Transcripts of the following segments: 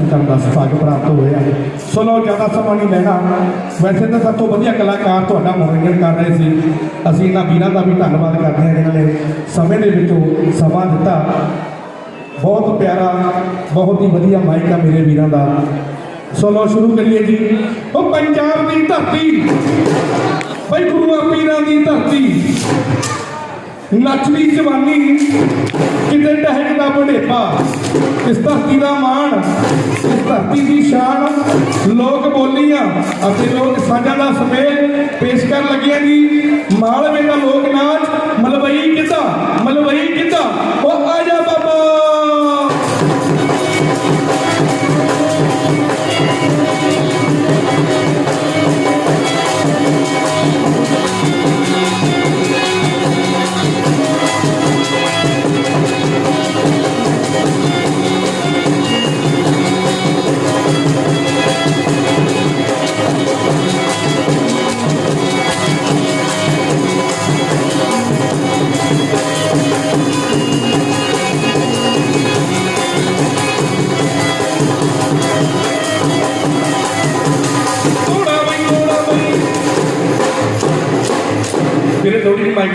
ਕਰਨ ਦਾ ਸੁਭਾਗ ਪ੍ਰਾਪਤ ਹੋਇਆ ਸੋ ਲੋ ਜ਼ਿਆਦਾ ਸਮਾਂ ਨਹੀਂ ਲੈਣਾ। ਵੈਸੇ ਤਾਂ ਸਭ ਤੋਂ ਵਧੀਆ ਕਲਾਕਾਰ ਤੁਹਾਡਾ ਮਨੋਰੰਜਨ ਕਰ ਰਹੇ ਸੀ। ਅਸੀਂ ਇਹਨਾਂ ਵੀਰਾਂ ਦਾ ਵੀ ਧੰਨਵਾਦ ਕਰਦੇ ਹਾਂ ਜਿਨ੍ਹਾਂ ਨੇ ਸਮੇਂ ਦੇ ਵਿੱਚੋਂ ਸਮਾਂ ਦਿੱਤਾ। ਬਹੁਤ ਪਿਆਰਾ, ਬਹੁਤ ਹੀ ਵਧੀਆ ਮਾਈਕ ਆ ਮੇਰੇ ਵੀਰਾਂ ਦਾ। ਸੋ ਲੋ ਸ਼ੁਰੂ ਕਰੀਏ ਜੀ। ਉਹ ਪੰਜਾਬ ਦੀ ਧਰਤੀ। ਬਈ ਗੁਰੂਆਂ, ਪੀਰਾਂ ਦੀ ਧਰਤੀ। ਨੱਚਦੀ ਜਵਾਨੀ, ਕਿਤੇ ਟਹਿਕਦਾ ਬੁਢੇਪਾ ਇਸ ਧਰਤੀ ਦਾ ਮਾਣ, ਇਸ ਧਰਤੀ ਦੀ ਸ਼ਾਨ, ਲੋਕ ਬੋਲੀਆਂ ਅਤੇ ਲੋਕ ਸਾਂਝਾਂ ਦਾ ਸਮੇਤ ਪੇਸ਼ ਕਰਨ ਲੱਗੀਆਂ ਜੀ। ਮਾਲਵੇ ਦਾ ਲੋਕ ਨਾਚ, ਮਲਵਈ ਕਿੱਦਾਂ ਮਲਵਈ ਕਿੱਦਾਂ, ਉਹ ਆ ਜਾ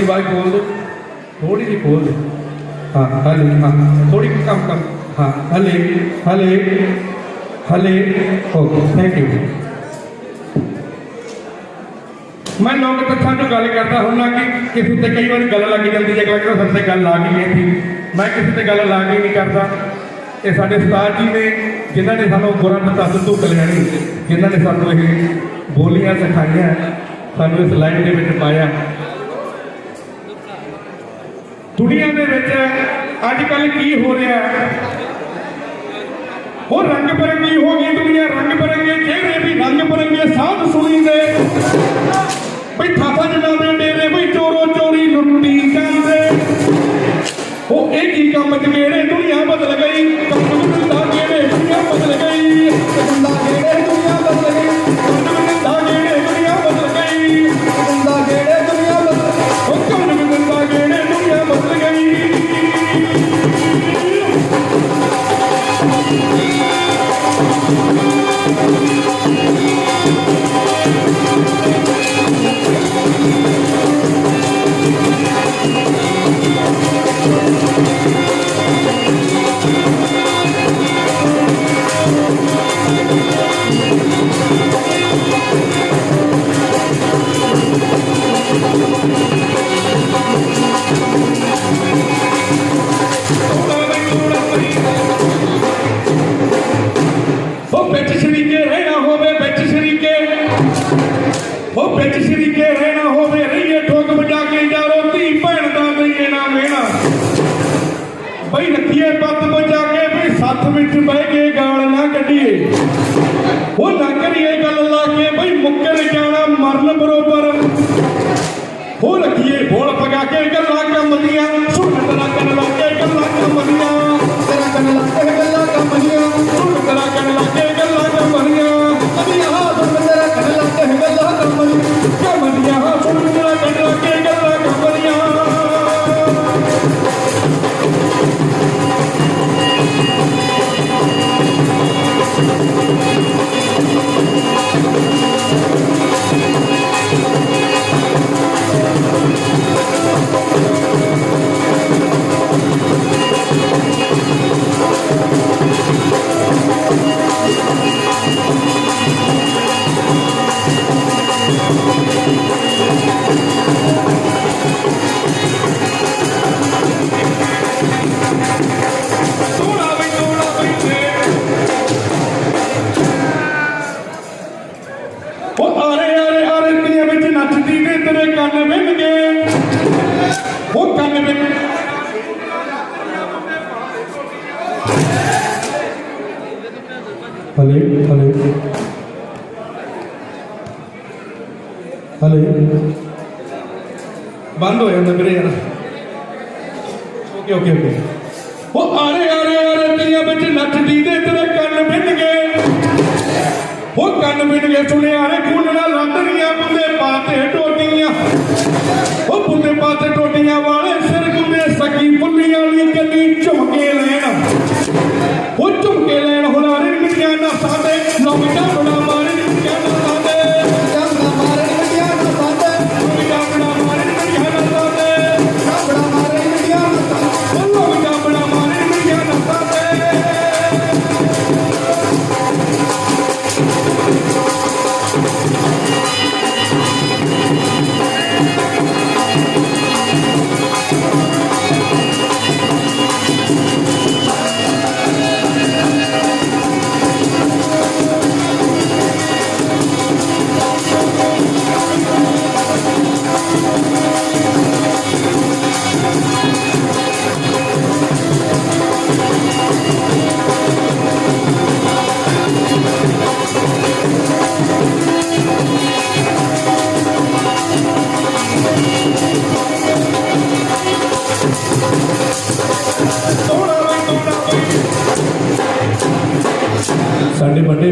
ਦੀ ਆਵਾਜ਼ ਬੋਲ ਦੇ। ਥੋੜੀ ਜਿਹੀ ਬੋਲ ਦੇ। ਹਾਂ, ਹਲੇ ਹਾਂ। ਥੋੜੀ ਕੰਮ ਕੰਮ। ਹਾਂ, ਹਲੇ ਹਲੇ ਹਲੇ। ਓਕੇ ਥੈਂਕ ਯੂ ਮੈਂ ਲੋਕ ਤੱਥਾਂ ਤੋਂ ਗੱਲ ਕਰਦਾ ਹੁੰਦਾ ਕਿ ਕਿਸੇ ਤੇ ਕਈ ਵਾਰੀ ਗੱਲ ਲੱਗ ਜਾਂਦੀ ਹੈ ਅਗਲਾ ਕਹਿੰਦਾ ਤੇ ਗੱਲ ਆ ਗਈ ਹੈ ਮੈਂ ਕਿਸੇ ਤੇ ਗੱਲ ਲਾ ਕੇ ਨਹੀਂ ਕਰਦਾ। ਇਹ ਸਾਡੇ ਉਸਤਾਦ ਜੀ ਨੇ, ਜਿਨ੍ਹਾਂ ਨੇ ਸਾਨੂੰ ਗੁਰਾਂ ਦਾ ਤੱਤ ਤੋਂ ਕਲਿਆਣੀ ਜਿਨ੍ਹਾਂ ਨੇ ਸਾਨੂੰ ਇਹ ਬੋਲੀਆਂ ਸਿਖਾਈਆਂ, ਸਾਨੂੰ ਇਸ ਲਾਈਨ ਦੇ ਵਿੱਚ ਪਾਇਆ। ਦੁਨੀਆ ਦੇ ਵਿੱਚ ਅੱਜ ਕੱਲ ਕੀ ਹੋ ਰਿਹਾ ਉਹ ਰੰਗ ਬਰੰਗੀ ਹੋ ਗਈ ਦੁਨੀਆ ਰੰਗ ਬਰੰਗੇ, ਚਿਹਰੇ ਵੀ ਰੰਗ ਬਰੰਗੇ ਸਾਧ ਸੁਣੀ ਦੇ ਥੋੜਾ ਜਾਣਾ ਬਰੋਬਰ। ਹੋ ਰੱਖੀਏ ਬੋਲ ਪਗਾ ਕੇ ਗੱਲਾਂ ਕੰਮ ਦੀਆਂ। ਸੁਣ ਹਲੇ ਬੰਦ ਹੋ ਜਾਂਦਾ ਵੀਰੇ ਯਾਰ। Okay okay okay. ਉਹ ਆਰੇ ਆਰੇ ਆਰੇ, ਤੀਆਂ ਵਿੱਚ ਨੱਚਦੀ ਦੇ ਤੇਰੇ ਕੰਨ ਵਿੰਨ ਗਏ। ਉਹ ਕੰਨ ਵਿੰਨ ਗਏ, ਸੁਣਿਆ ਰੇ ਖੂਨਣਾ ਲੰਦਰੀਆਂ ਬੁੰਦੇ ਪਾਤੇ ਟੋਟੀਆਂ। ਉਹ ਬੁੰਦੇ ਪਾਤੇ ਟੋਟੀਆਂ ਵਾਲੇ ਸਿਰ ਗੁੰਦੇ ਸਕੀ ਪੁੰਨੀਆਂ ਵਾਲੀ ਕੰਨੀ ਝੁਮਕੇ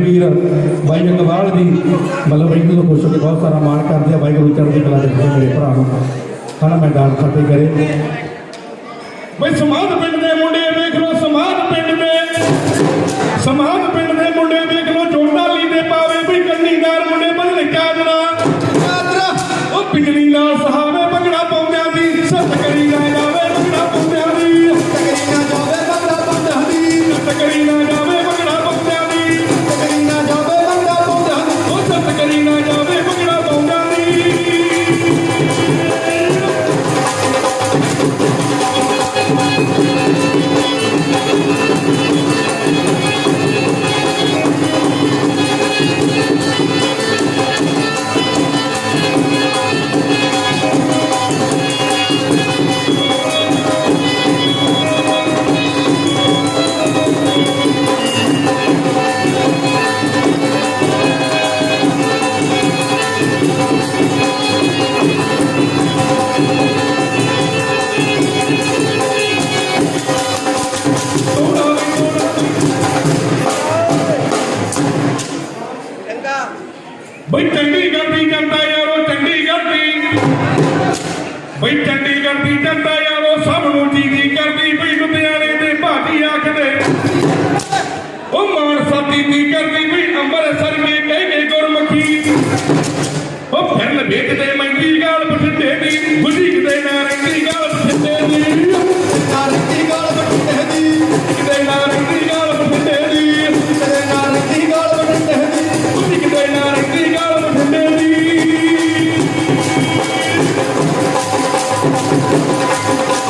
ਵੀਰ ਬਾਈ ਅਕਬਾਲ ਜੀ ਮਤਲਬ ਇਹਨਾਂ ਤੋਂ ਖੁਸ਼ ਹੋ ਕੇ ਬਹੁਤ ਸਾਰਾ ਮਾਣ ਕਰਦੇ ਆ, ਵਾਹਿਗੁਰੂ ਚੜ੍ਹਦੀ ਕਲਾ ਦੇ ਮੇਰੇ ਭਰਾ ਨੂੰ ਹਨਾ ਮੈਂ ਦਾਨ ਫਤਿਹ ਕਰੇ। ਬਈ ਸਮਾਧ ਪਿੰਡ ਦੇ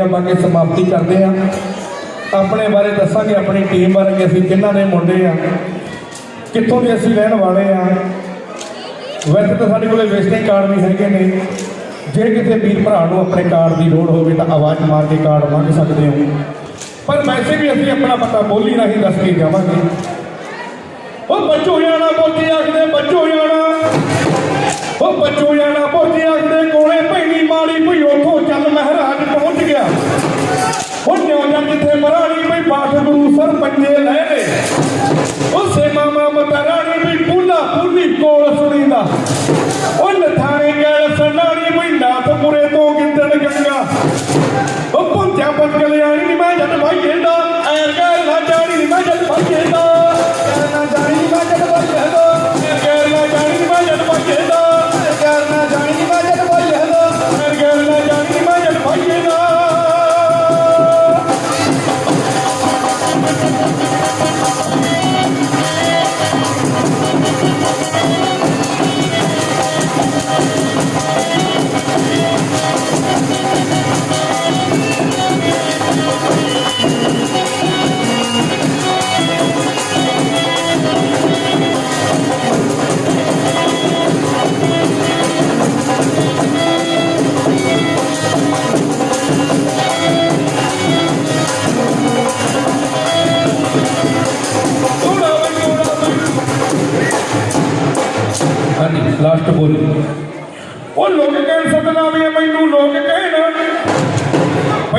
ਦੋ ਪਾ ਕੇ ਸਮਾਪਤੀ ਕਰਦੇ ਆ ਆਪਣੇ ਬਾਰੇ ਦੱਸਾਂਗੇ, ਆਪਣੀ ਟੀਮ ਬਾਰੇ ਕਿ ਅਸੀਂ ਕਿੰਨਾਂ ਦੇ ਮੁੰਡੇ ਆ, ਕਿੱਥੋਂ ਦੇ ਅਸੀਂ ਰਹਿਣ ਵਾਲੇ ਆ। ਵੈਸੇ ਤਾਂ ਸਾਡੇ ਕੋਲੇ ਵਿਜ਼ਿਟਿੰਗ ਕਾਰਡ ਵੀ ਹੈਗੇ ਨੇ। ਜੇ ਕਿਸੇ ਵੀਰ ਭਰਾ ਨੂੰ ਆਪਣੇ ਕਾਰਡ ਦੀ ਲੋੜ ਹੋਵੇ ਤਾਂ ਆਵਾਜ਼ ਮਾਰ ਕੇ ਕਾਰਡ ਮੰਗ ਸਕਦੇ ਹੋ। ਪਰ ਵੈਸੇ ਵੀ ਅਸੀਂ ਆਪਣਾ ਪਤਾ ਬੋਲੀ ਰਾਹੀਂ ਦੱਸ ਕੇ ਜਾਵਾਂਗੇ। ਉਹ ਬੱਚੋ ਜਾਣਾ ਬੋਤੀ ਆਖਦੇ ਬੱਚੂ ਜਾਣਾ ਉਹ ਬੱਚੋ ਜਾਣਾ ਬੋਤੀ ਆਖਦੇ ਕੋਲੇ, ਭੈਣੀ ਮਾੜੀ ਭਈ ਉਥੋਂ Nicola Florida.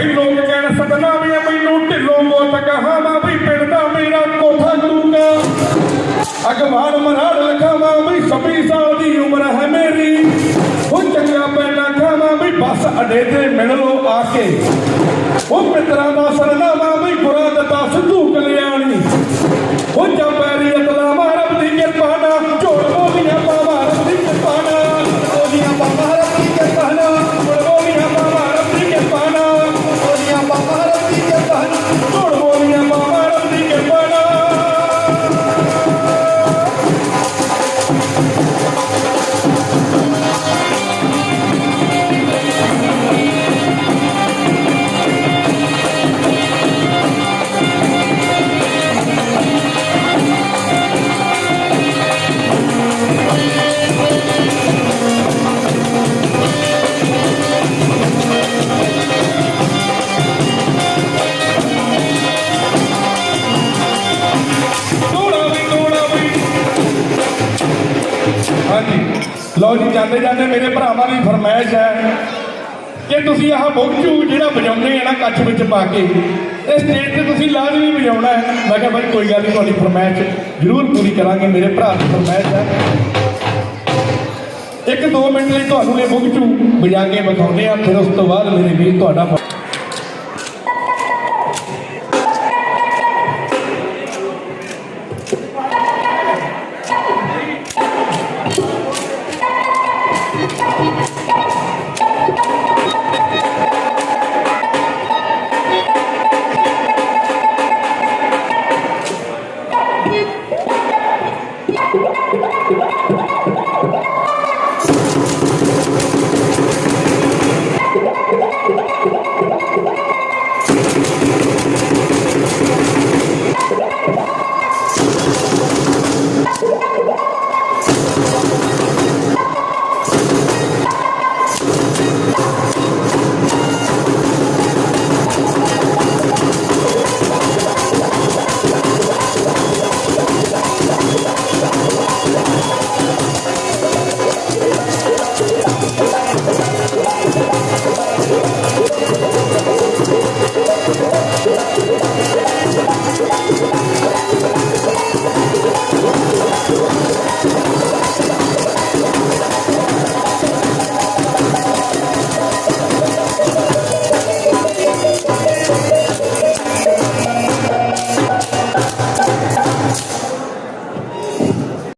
ਬਈ ਲੋਕ ਕਹਿਣ ਸਤਨਾਮ ਹੈ ਮੈਨੂੰ ਢਿੱਲੋਂ ਮੋਤ ਕਹਾਵਾ ਬਈ ਪਿੰਡ ਦਾ ਮੇਰਾ ਕੋਠਾ ਗੁਰੂਗਾ ਅਗਵਾਨ ਮਰਾੜ ਲਖਾਵਾ ਬਈ 26 ਸਾਲ ਦੀ ਉਮਰ ਹੈ ਮੇਰੀ। ਉਹ ਚੰਗਾ ਪੈਣਾ ਖਾਵਾ ਬਈ ਬਸ ਅਡੇ ਤੇ ਮਿਲ ਲੋ ਆ ਕੇ। ਉਹ ਮਿੱਤਰਾਂ ਦਾ ਸਰਨਾਮਾ ਬਈ ਗੁਰਾਂ ਦਿੱਤਾ ਸਿੱਧੂ ਕਲਿਆਣੀ ਉਹ ਜੰਪੈਰੀ ਜਾਂਦੇ ਜਾਂਦੇ ਮੇਰੇ ਭਰਾਵਾਂ ਦੀ ਫਰਮਾਇਸ਼ ਹੈ ਕਿ ਤੁਸੀਂ ਆਹ ਬੁਗਚੂ ਜਿਹੜਾ ਵਜਾਉਂਦੇ ਆ ਨਾ ਕੱਛ ਵਿੱਚ ਪਾ ਕੇ, ਇਹ ਸਟੇਜ ਤੇ ਤੁਸੀਂ ਲਾਜ਼ਮੀ ਵਜਾਉਣਾ ਹੈ। ਮੈਂ ਕਿਹਾ ਬਾਈ, ਕੋਈ ਗੱਲ ਨਹੀਂ, ਤੁਹਾਡੀ ਫਰਮਾਇਸ਼ ਜ਼ਰੂਰ ਪੂਰੀ ਕਰਾਂਗੇ, ਮੇਰੇ ਭਰਾ ਦੀ ਫਰਮਾਇਸ਼ ਹੈ। ਇੱਕ ਦੋ ਮਿੰਟ ਲਈ ਤੁਹਾਨੂੰ ਇਹ ਬੁਗਚੂ ਵਜਾ ਕੇ ਵਿਖਾਉਂਦੇ ਆ ਫਿਰ ਉਸ ਤੋਂ ਬਾਅਦ ਮੇਰੇ ਵੀਰ ਤੁਹਾਡਾ